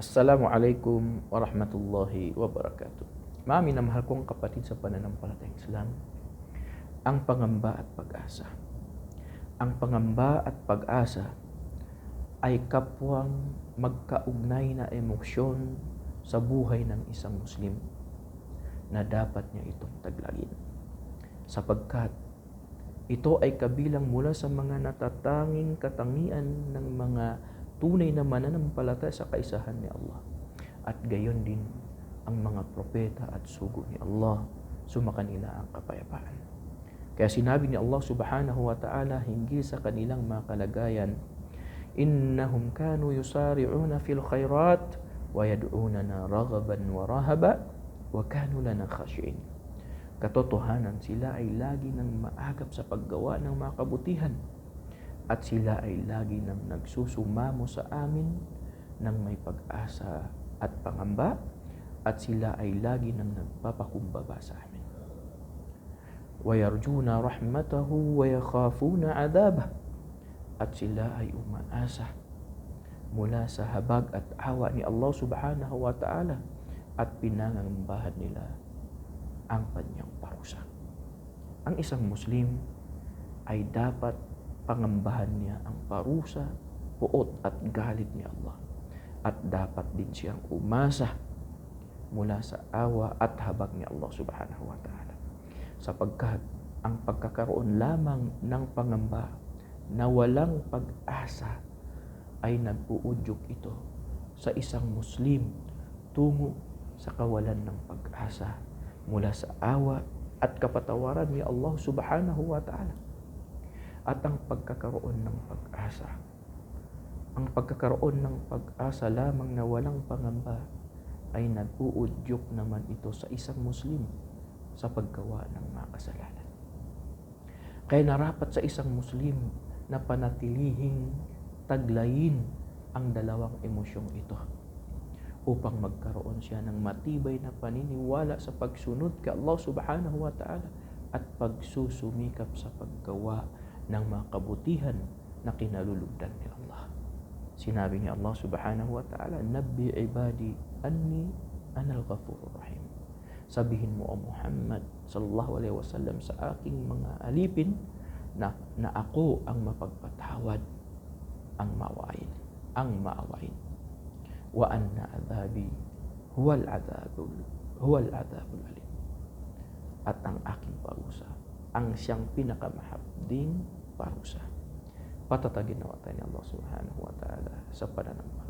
Assalamualaikum warahmatullahi wabarakatuh. Mami na mahal kong kapatid sa pananampalatayang Islam, ang pangamba at pag-asa. Ang pangamba at pag-asa ay kapwang magkaugnay na emosyon sa buhay ng isang Muslim na dapat niya itong taglagin. Sapagkat ito ay kabilang mula sa mga natatanging katangian ng mga tunay na mananampalataya sa kaisahan ni Allah. At gayon din ang mga propeta at sugo ni Allah, sumakanila ang kapayapaan. Kaya sinabi ni Allah subhanahu wa ta'ala hinggil sa kanilang mga kalagayan, Innahum kanu yusari'una fil khairat wa yad'unana raghaban wa rahaba wa kanu lana khashi'in. Katotohanan sila ay lagi nang maagap sa paggawa ng mga kabutihan at sila ay lagi nang nagsusumamo sa amin ng may pag-asa at pangamba at sila ay lagi nang nagpapakumbaba sa amin. وَيَرْجُونَ رَحْمَتَهُ وَيَخَافُونَ عَذَابَهُ At sila ay umaasa mula sa habag at awa ni Allah subhanahu wa ta'ala at pinangangambahan nila ang kanyang parusa. Ang isang Muslim ay dapat pangambahan niya ang parusa, puot at galit ni Allah. At dapat din siyang umasa mula sa awa at habag ni Allah subhanahu wa ta'ala. Sapagkat ang pagkakaroon lamang ng pangamba na walang pag-asa ay nag-uudyok ito sa isang Muslim tungo sa kawalan ng pag-asa mula sa awa at kapatawaran ni Allah subhanahu wa ta'ala at ang pagkakaroon ng pag-asa. Ang pagkakaroon ng pag-asa lamang na walang pangamba ay nag-uudyok naman ito sa isang Muslim sa paggawa ng mga kasalanan. Kaya narapat sa isang Muslim na panatilihing taglayin ang dalawang emosyong ito upang magkaroon siya ng matibay na paniniwala sa pagsunod kay Allah subhanahu wa ta'ala at pagsusumikap sa paggawa ng mga kabutihan na kinalulugdan ni Allah. Sinabi ni Allah subhanahu wa ta'ala, Nabi ibadi anni anal ghafurur rahim. Sabihin mo o Muhammad sallallahu alaihi wasallam sa aking mga alipin na, na ako ang mapagpatawad, ang maawain, ang maawain. Wa anna adhabi huwal adhabul huwal adhabul alim. At ang aking parusa, ang siyang pinakamahabding parusa. Patatagin nawa tayo ni Allah subhanahu wa ta'ala sa pananampalataya.